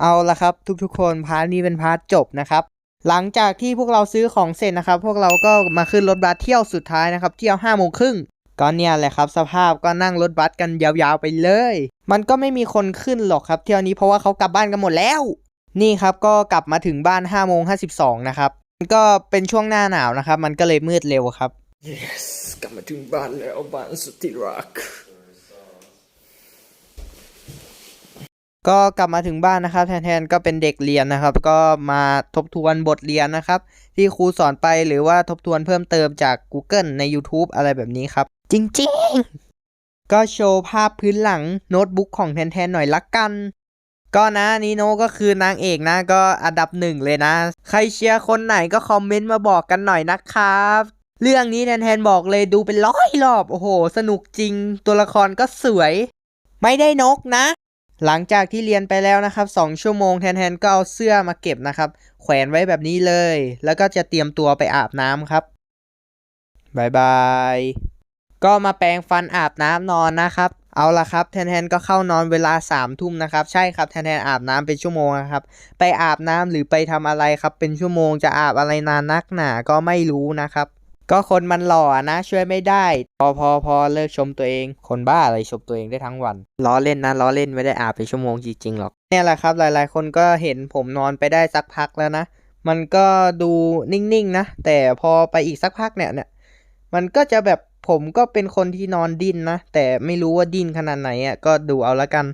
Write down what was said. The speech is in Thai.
เอาละครับทุกๆ คนพาร์ทนี้เป็นพาร์ทจบนะครับ หลังจากที่พวกเราซื้อของเสร็จนะครับ พวกเราก็มาขึ้นรถบัสเที่ยวสุดท้ายนะครับเที่ยวห้าโมงครึ่งก็เนี่ยแหละครับ สภาพก็นั่งรถบัสกันยาวๆไปเลย มันก็ไม่มีคนขึ้นหรอกครับเที่ยวนี้เพราะว่าเขากลับบ้านกันหมดแล้ว นี่ครับก็กลับมาถึงบ้าน5้าโมงห้นะครับมันก็เป็นช่วงหน้าหนาวนะครับ มันก็เลยมืดเร็วครับ yes กลับมาถึงบ้านแล้วบ้านสุดที่รัก ก็กลับมาถึงบ้านนะครับ แทนๆก็เป็นเด็กเรียนนะครับ ก็มาทบทวนบทเรียนนะครับ ที่ครูสอนไปหรือว่าทบทวนเพิ่มเติมจาก Google ใน YouTube อะไรแบบนี้ครับ จริงๆ ก็โชว์ภาพพื้นหลังโน้ตบุ๊กของแทนๆหน่อยละกัน ก็นะนีโนก็คือนางเอกนะ ก็อันดับหนึ่งเลยนะ ใครเชียร์คนไหนก็คอมเมนต์มาบอกกันหน่อยนะครับ เรื่องนี้แทนๆบอกเลยดูเป็นร้อยรอบโอ้โห สนุกจริง ตัวละครก็สวย ไม่ได้นกนะ หลังจากที่เรียนไปแล้วนะครับ 2 ชั่วโมงแทนๆก็เอาเสื้อมาเก็บนะครับ แขวนไว้แบบนี้เลย แล้วก็จะเตรียมตัวไปอาบน้ำครับบายบาย ก็มาแปรงฟันอาบน้ำนอนนะครับ เอาละครับแทนๆก็เข้านอนเวลา3ามทุ่มนะครับ ใช่ครับแทนๆอาบน้ำเป็นชั่วโมงนะครับ ไปอาบน้ำหรือไปทำอะไรครับ เป็นชั่วโมงจะอาบอะไรนานนักหนาก็ไม่รู้นะครับ ก็คนมันหล่อนะ ช่วยไม่ได้ พอพอพอเลิกชมตัวเอง คนบ้าอะไรชมตัวเองได้ทั้งวันล้อเล่นนะล้อเล่นไม่ได้อาบเป็นชั่วโมงจริงๆหรอกเนี่ยแหละครับ หลายๆ คนก็เห็นผมนอนไปได้สักพักแล้วนะ มันก็ดูนิ่งๆนะ แต่พอไปอีกสักพักเนี่ยเนี่ยมันก็จะแบบผมก็เป็นคนที่นอนดิ้นนะ แต่ไม่รู้ว่าดิ้นขนาดไหนอะก็ดูเอาละกัน